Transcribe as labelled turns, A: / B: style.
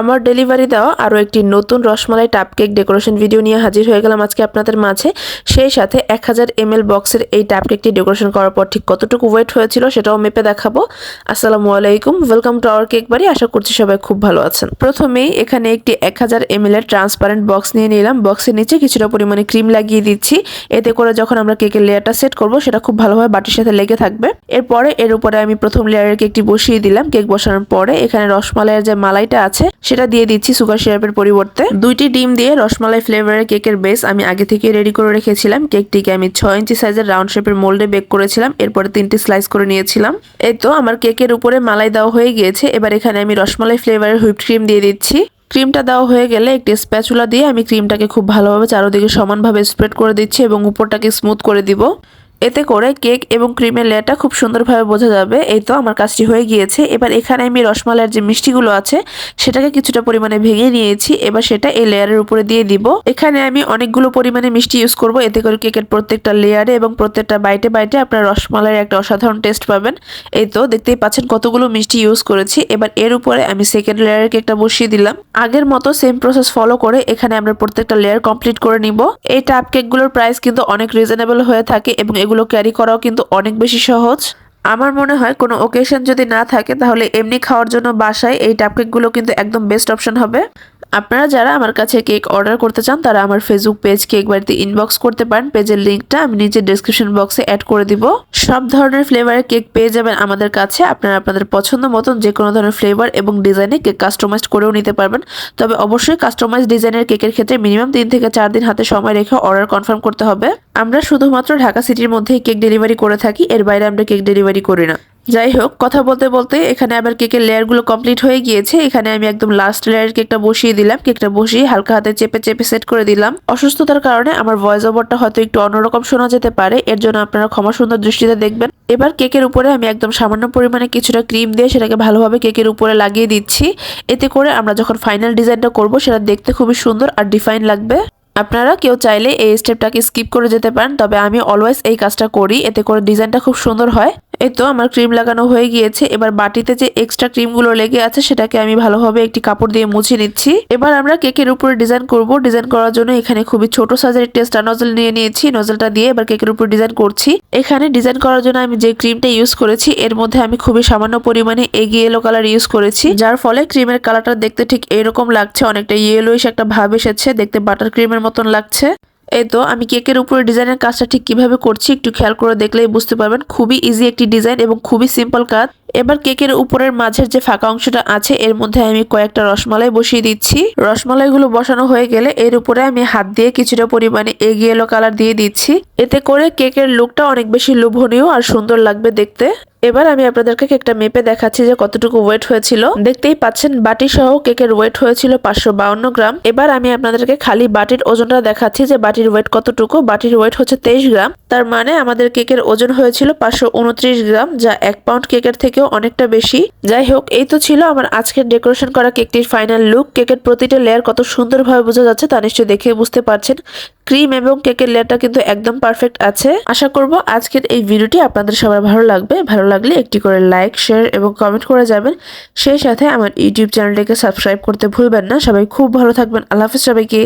A: আমার ডেলিভারি দেওয়া আরও একটি নতুন রসমালাই টাপ কেক ডেকোরেশন ভিডিও নিয়ে হাজির হয়ে গেলাম আজকে আপনাদের মাঝে। সেই সাথে এক হাজার এম এল বক্সের এই টাপ কেকটি ডেকোরেশন করার পর ঠিক কতটুকু ওয়েট হয়েছিল সেটাও মেপে দেখাবো। আসসালামু আলাইকুম, ওয়েলকাম টু আওয়ার কেক বাড়ি, আশা করছি সবাই খুব ভালো আছেন। প্রথমেই এখানে একটি এক হাজার এম এল এর ট্রান্সপারেন্ট বক্স নিয়ে নিলাম। বক্সের নিচে কিছুটা পরিমাণে ক্রিম লাগিয়ে দিচ্ছি। এতে করে যখন আমরা কেকের লেয়ারটা সেট করব সেটা খুব ভালোভাবে বাটির সাথে লেগে থাকবে। এরপরে এর উপরে আমি প্রথম লেয়ারের কেকটি বসিয়ে দিলাম। কেক বসানোর পরে এখানে রসমালাইয়ের যে মালাইটা আছে সেটা দিয়ে দিচ্ছি সুগার সিরাপের পরিবর্তে। দুইটি ডিম দিয়ে রসমালাই ফ্লেভারের কেকের বেস আমি আগে থেকে রেডি করে রেখেছিলাম। কেকটিকে আমি ছয় ইঞ্চি সাইজের রাউন্ড শেপের মোল্ডে বেক করেছিলাম। এরপরে তিনটি স্লাইস করে নিয়েছিলাম। এই তো আমার কেকের উপরে মালাই দেওয়া হয়ে গিয়েছে। এবার এখানে আমি রসমালাই ফ্লেভারের হুইপ ক্রিম দিয়ে দিচ্ছি। ক্রিমটা দেওয়া হয়ে গেলে একটি স্প্যাচুলা দিয়ে আমি ক্রিমটাকে খুব ভালোভাবে চারোদিকে সমানভাবে স্প্রেড করে দিচ্ছি এবং উপরটাকে স্মুথ করে দিব। এতে করে কেক এবং ক্রিমের লেয়ারটা খুব সুন্দরভাবে বোঝা যাবে। এই তো আমার কাজটি হয়ে গিয়েছে। এবার এখানে আমি রসমালাইয়ের যে মিষ্টিগুলো আছে, সেটাকে কিছুটা পরিমাণে ভেঙে নিয়েছি। এবার সেটা এই লেয়ারের উপরে দিয়ে দিব। এখানে আমি অনেকগুলো পরিমাণে মিষ্টি ইউজ করব। এতে করে কেকের প্রত্যেকটা লেয়ারে এবং প্রত্যেকটা বাইটে বাইটে আপনার রসমালাইয়ের একটা অসাধারণ টেস্ট পাবেন। এই তো দেখতেই পাচ্ছেন কতগুলো মিষ্টি ইউজ করেছি। এবার এর উপরে আমি সেকেন্ড লেয়ারের কেকটা বসিয়ে দিলাম। আগের মতো সেম প্রসেস ফলো করে এখানে আমরা প্রত্যেকটা লেয়ার কমপ্লিট করে নিব। এই টাপ কেকগুলোর প্রাইস কিন্তু অনেক রিজনেবল হয়ে থাকে এবং এগুলো ক্যারি করাও কিন্তু অনেক বেশি সহজ। আমার মনে হয় কোনো ওকেশন যদি না থাকে, তাহলে এমনি খাওয়ার জন্য বাসায় এই টাপকেকগুলো কিন্তু একদম বেস্ট অপশন হবে। আপনারা যারা আমার কাছে কেক অর্ডার করতে চান, তারা আমার ফেসবুক পেজ কেক বাড়িতে ইনবক্স করতে পারেন। পেজের লিঙ্কটা আমি নিচে ডিসক্রিপশন বক্সে অ্যাড করে দিব। সব ধরনের ফ্লেভারের কেক পেয়ে যাবেন আমাদের কাছে। আপনারা আপনাদের পছন্দ মতন যে কোনো ধরনের ফ্লেভার এবং ডিজাইনে কেক কাস্টমাইজ করেও নিতে পারবেন। তবে অবশ্যই কাস্টমাইজ ডিজাইনের কেকের ক্ষেত্রে মিনিমাম তিন থেকে চার দিন হাতে সময় রেখে অর্ডার কনফার্ম করতে হবে। আমরা শুধুমাত্র ঢাকা সিটির মধ্যেই কেক ডেলিভারি করে থাকি, এর বাইরে আমরা কেক ডেলিভারি করি না। যাই হোক, কথা বলতে বলতে এখানে আবার কেকের লেয়ারগুলো কমপ্লিট হয়ে গিয়েছে। এখানে আমি একদম লাস্ট লেয়ার কেকটা বসিয়ে দিলাম। কেকটা বসিয়ে হালকা হাতে চেপে চেপে সেট করে দিলাম। অসুস্থতার কারণে আমার ভয়েস ওভারটা হয়তো একটু অন্যরকম শোনা যেতে পারে। এর জন্য আপনারা ক্ষমা সুন্দর দৃষ্টিতে দেখবেন। এবার কেকের উপরে আমি একদম সামান্য পরিমাণে কিছুটা ক্রিম দিয়ে সেটাকে ভালোভাবে কেকের উপরে লাগিয়ে দিচ্ছি। এতে করে আমরা যখন ফাইনাল ডিজাইনটা করব, সেটা দেখতে খুবই সুন্দর আর ডিফাইন লাগবে। আপনারা কেউ চাইলে এই স্টেপটাকে স্কিপ করে যেতে পারেন, তবে আমি অলওয়েজ এই কাজটা করি। এতে করে ডিজাইনটা খুব সুন্দর হয়। এই তো আমার ক্রিম লাগানো হয়ে গিয়েছে। এবার বাটিতে যে এক্সট্রা ক্রিমগুলো লেগে আছে, সেটাকে আমি ভালোভাবে একটি কাপড় দিয়ে মুছে নিচ্ছি। এবার আমরা কেকের উপরে ডিজাইন করব। ডিজাইন করার জন্য এখানে খুবই ছোট সাইজের টেস্টা নজল নিয়ে নিয়েছি। নজলটা দিয়ে এবার কেকের উপর ডিজাইন করছি। এখানে ডিজাইন করার জন্য আমি যে ক্রিমটা ইউজ করেছি, এর মধ্যে আমি খুবই সামান্য পরিমাণে এগি ইয়েলো কালার ইউজ করেছি। যার ফলে ক্রিমের কালারটা দেখতে ঠিক এরকম লাগছে। অনেকটা ইয়েলোইশ একটা ভাব এসেছে। দেখতে বাটার ক্রিমের মতন লাগছে। এই তো, আমি কেকের উপরে ডিজাইনের কাজটা ঠিক কীভাবে করছি একটু খেয়াল করে দেখলেই বুঝতে পারবেন। খুবই ইজি একটি ডিজাইন এবং খুবই সিম্পল কাজ। এবার কেকের উপরের মাঝের যে ফাঁকা অংশটা আছে, এর মধ্যে আমি কয়েকটা রসমালাই বসিয়ে দিচ্ছি। রসমালাইগুলো বসানো হয়ে গেলে এর উপরে আমি হাত দিয়ে কিছুটা পরিমাণে এগিয়ে এলো কালার দিয়ে দিচ্ছি। এতে করে কেকের লুকটা অনেক বেশি লোভনীয় আর সুন্দর লাগবে দেখতে। এবার আমি আপনাদেরকে কেকটা মেপে দেখাচ্ছি যে কতটুকু ওয়েট হয়েছিল। দেখতেই পাচ্ছেন বাটি সহ কেকের ওয়েট হয়েছিল পাঁচশো গ্রাম। এবার আমি আপনাদেরকে খালি বাটির ওজনটা দেখাচ্ছি যে বাটির ওয়েট কতটুকু। বাটির ওয়েট হচ্ছে তেইশ গ্রাম। তার মানে আমাদের কেকের ওজন হয়েছিল পাঁচশো উনত্রিশ গ্রাম, যা এক পাউন্ড কেকের থেকেও অনেকটা বেশি। যাই হোক, এই তো ছিল আমার আজকের ডেকোরেশন করা কেকটির ফাইনাল লুক কেকের প্রতিটা লেয়ার কত সুন্দরভাবে বোঝা যাচ্ছে তা নিশ্চয়ই দেখে বুঝতে পারছেন। ক্রিম এবং কেকের লেয়ারটা কিন্তু একদম পারফেক্ট আছে। আশা করব আজকের এই ভিডিওটি আপনাদের সবার ভালো লাগবে। ভালো লাগলে একটি করে লাইক শেয়ার এবং কমেন্ট করে যাবেন। সেই সাথে আমার ইউটিউব চ্যানেলটিকে সাবস্ক্রাইব করতে ভুলবেন না। সবাই খুব ভালো থাকবেন। আল্লাহ হাফিজ সবাইকে।